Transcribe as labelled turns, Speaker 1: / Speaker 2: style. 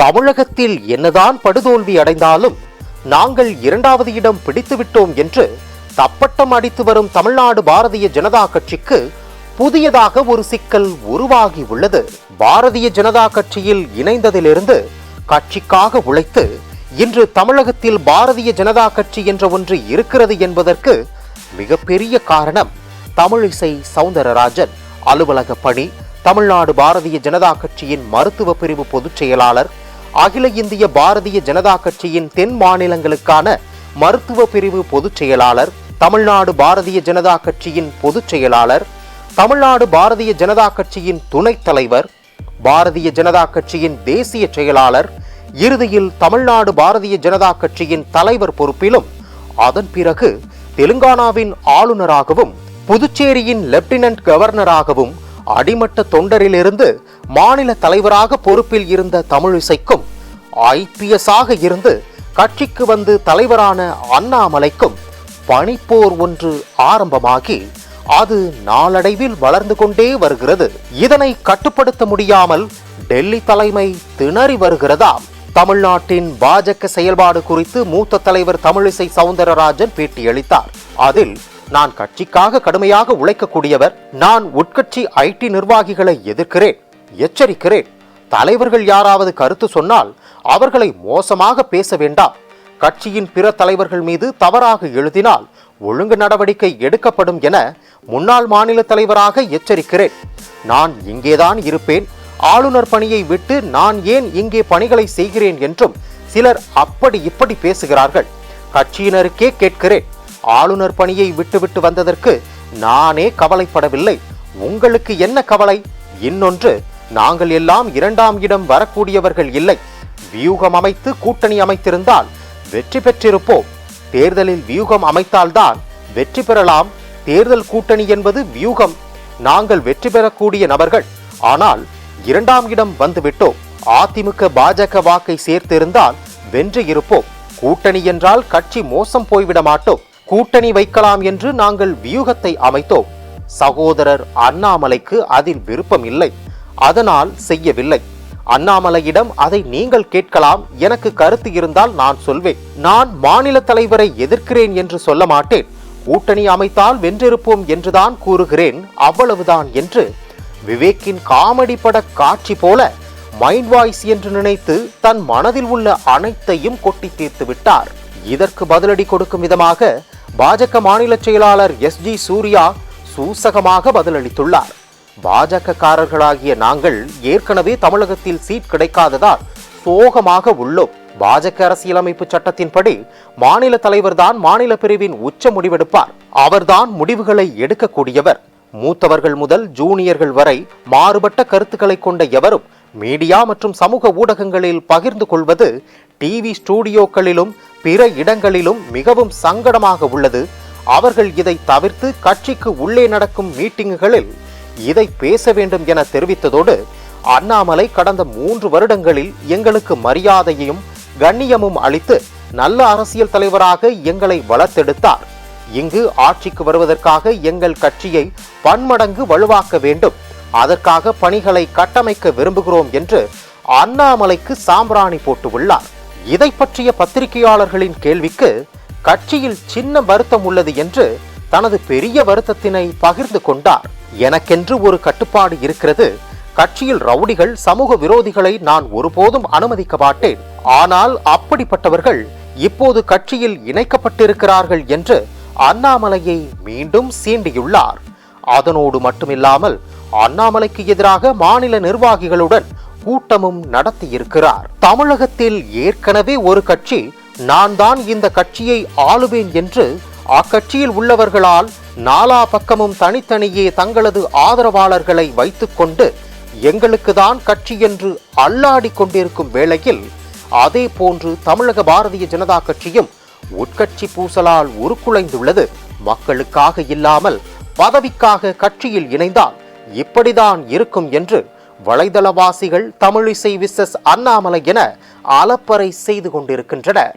Speaker 1: தமிழகத்தில் என்னதான் படுதோல்வி அடைந்தாலும் நாங்கள் இரண்டாவது இடம் பிடித்துவிட்டோம் என்று தப்பட்டம் அடித்து வரும் தமிழ்நாடு பாரதிய ஜனதா கட்சிக்கு புதியதாக ஒரு சிக்கல் உருவாகி உள்ளது. பாரதிய ஜனதா கட்சியில் இணைந்ததிலிருந்து கட்சிக்காக உழைத்து இன்று தமிழகத்தில் பாரதிய ஜனதா கட்சி என்ற ஒன்று இருக்கிறது என்பதற்கு மிகப்பெரிய காரணம் தமிழிசை சவுந்தரராஜன். அலுவலக பணி தமிழ்நாடு பாரதிய ஜனதா கட்சியின் மருத்துவ பிரிவு பொதுச் செயலாளர் அகில இந்திய பாரதிய ஜனதா கட்சியின் தென் மாநிலங்களுக்கான மருத்துவ பிரிவு பொதுச் செயலாளர் தமிழ்நாடு பாரதிய ஜனதா கட்சியின் பொதுச் செயலாளர் தமிழ்நாடு பாரதிய ஜனதா கட்சியின் துணைத் தலைவர் பாரதிய ஜனதா கட்சியின் தேசிய செயலாளர் இறுதியில் தமிழ்நாடு பாரதிய ஜனதா கட்சியின் தலைவர் பொறுப்பிலும் அதன் பிறகு தெலுங்கானாவின் ஆளுநராகவும் புதுச்சேரியின் லெப்டினன்ட் கவர்னராகவும் அடிமட்ட தொண்டரிலிருந்து மாநில தலைவராக பொறுப்பில் இருந்த தமிழிசைக்கும் ஐபிஎஸ் ஆக இருந்து கட்சிக்கு வந்து தலைவரான அண்ணாமலைக்கும் பனிப்போர் ஒன்று ஆரம்பமாகி அது நாளடைவில் வளர்ந்து கொண்டே வருகிறது. இதனை கட்டுப்படுத்த முடியாமல் டெல்லி தலைமை திணறி வருகிறதாம் தமிழ்நாட்டின் பாஜக செயல்பாடு குறித்து மூத்த தலைவர் தமிழிசை சவுந்தரராஜன் பேட்டியளித்தார். அதில் நான் கட்சிக்காக கடுமையாக உழைக்கக்கூடியவர் நான் உட்கட்சி ஐடி நிர்வாகிகளை எதிர்க்கிறேன் எச்சரிக்கிறேன் தலைவர்கள் யாராவது கருத்து சொன்னால் அவர்களை மோசமாக பேச வேண்டாம். கட்சியின் பிற தலைவர்கள் மீது தவறாக எழுதினால் ஒழுங்கு நடவடிக்கை எடுக்கப்படும் என முன்னாள் மாநில தலைவராக எச்சரிக்கிறேன். நான் இங்கேதான் இருப்பேன். ஆளுநர் பணியை விட்டு நான் ஏன் இங்கே பணிகளை செய்கிறேன் என்றும் சிலர் அப்படி இப்படி பேசுகிறார்கள். கட்சியினருக்கே கேட்கிறேன். ஆளுநர் பணியை விட்டுவிட்டு வந்ததற்கு நானே கவலைப்படவில்லை. உங்களுக்கு என்ன கவலை? இன்னொன்று நாங்கள் எல்லாம் இரண்டாம் இடம் வரக்கூடியவர்கள் இல்லை. வியூகம் அமைத்து கூட்டணி அமைத்திருந்தால் வெற்றி பெற்றிருப்போம். தேர்தலில் வியூகம் அமைத்தால்தான் வெற்றி பெறலாம். தேர்தல் கூட்டணி என்பது வியூகம். நாங்கள் வெற்றி பெறக்கூடிய நபர்கள். ஆனால் இரண்டாம் இடம் வந்துவிட்டோம். அதிமுக பாஜக வாக்கை சேர்த்திருந்தால் வென்று இருப்போம். கூட்டணி என்றால் கட்சி மோசம் போய்விட மாட்டோம். கூட்டணி வைக்கலாம் என்று நாங்கள் வியூகத்தை அமைத்தோம். சகோதரர் அண்ணாமலைக்கு அதில் விருப்பம் இல்லை. அதனால் செய்யவில்லை. அண்ணாமலையிடம் அதை நீங்கள் கேட்கலாம். எனக்கு கருத்து இருந்தால் நான் சொல்வேன். நான் மாநில தலைவரை எதிர்க்கிறேன் என்று சொல்ல மாட்டேன். கூட்டணி அமைத்தால் வென்றிருப்போம் என்றுதான் கூறுகிறேன். அவ்வளவுதான் என்று விவேக்கின் காமெடி பட காட்சி போல மைண்ட் வாய்ஸ் என்று நினைத்து தன் மனதில் உள்ள அனைத்தையும் கொட்டி தீர்த்து விட்டார். இதற்கு பதிலடி கொடுக்கும் விதமாக பாஜக மாநில செயலாளர் எஸ் ஜி சூர்யா சூசகமாக பதிலளித்துள்ளார். பாஜகக்காரர்களாகிய நாங்கள் ஏற்கனவே தமிழகத்தில் சீட் கிடைக்காததால் சோகமாக உள்ளோம். பாஜக அரசியலமைப்பு சட்டத்தின்படி மாநில தலைவர்தான் மாநில பிரிவின் உச்ச முடிவெடுப்பார். அவர்தான் முடிவுகளை எடுக்கக்கூடியவர். மூத்தவர்கள் முதல் ஜூனியர்கள் வரை மாறுபட்ட கருத்துக்களை கொண்ட எவரும் மீடியா மற்றும் சமூக ஊடகங்களில் பகிர்ந்து கொள்வது டிவி ஸ்டூடியோக்களிலும் பிற இடங்களிலும் மிகவும் சங்கடமாக உள்ளது. அவர்கள் இதை தவிர்த்து கட்சிக்கு உள்ளே நடக்கும் மீட்டிங்குகளில் இதை பேச வேண்டும் என தெரிவித்ததோடு அண்ணாமலை கடந்த மூன்று வருடங்களில் எங்களுக்கு மரியாதையும் கண்ணியமும் அளித்து நல்ல அரசியல் தலைவராக எங்களை வளர்த்தெடுத்தார். இங்கு ஆட்சிக்கு வருவதற்காக எங்கள் கட்சியை பன்மடங்கு வலுவாக்க வேண்டும். அதற்காக பணிகளை கட்டமைக்க விரும்புகிறோம் என்று அண்ணாமலைக்கு சாம்பிராணி போட்டு உள்ளார் இதை பற்றிய பத்திரிகையாளர்களின் கேள்விக்கு கட்சியில் சின்ன வருத்தம் உள்ளது என்று தனது பெரிய வருத்தத்தினை பகிர்ந்து கொண்டார். எனக்கென்று ஒரு கட்டுப்பாடு இருக்கிறது. கட்சியில் ரவுடிகள் சமூக விரோதிகளை நான் ஒருபோதும் அனுமதிக்க மாட்டேன். ஆனால் அப்படிப்பட்டவர்கள் இப்போது கட்சியில் இணைக்கப்பட்டிருக்கிறார்கள் என்று அண்ணாமலையை மீண்டும் சீண்டியுள்ளார். அதனோடு மட்டுமில்லாமல் அண்ணாமலைக்கு எதிராக மாநில நிர்வாகிகளுடன் கூட்டமும் நடத்தியிருக்கிறார். தமிழகத்தில் ஏற்கனவே ஒரு கட்சி நான் தான் இந்த கட்சியை ஆளுவேன் என்று அக்கட்சியில் உள்ளவர்களால் நாலா பக்கமும் தனித்தனியே தங்களது ஆதரவாளர்களை வைத்துக்கொண்டு எங்களுக்கு தான் கட்சி என்று அல்லாடி கொண்டிருக்கும் வேளையில் அதே போன்று தமிழக பாரதிய ஜனதா கட்சியும் உட்கட்சி பூசலால் உருக்குலைந்துள்ளது. மக்களுக்காக இல்லாமல் பதவிக்காக கட்சியில் இணைந்தால் இப்படிதான் இருக்கும் என்று வலைதளவாசிகள் தமிழிசை விசஸ் அண்ணாமலை என அலப்பறை செய்து கொண்டிருக்கின்றனர்.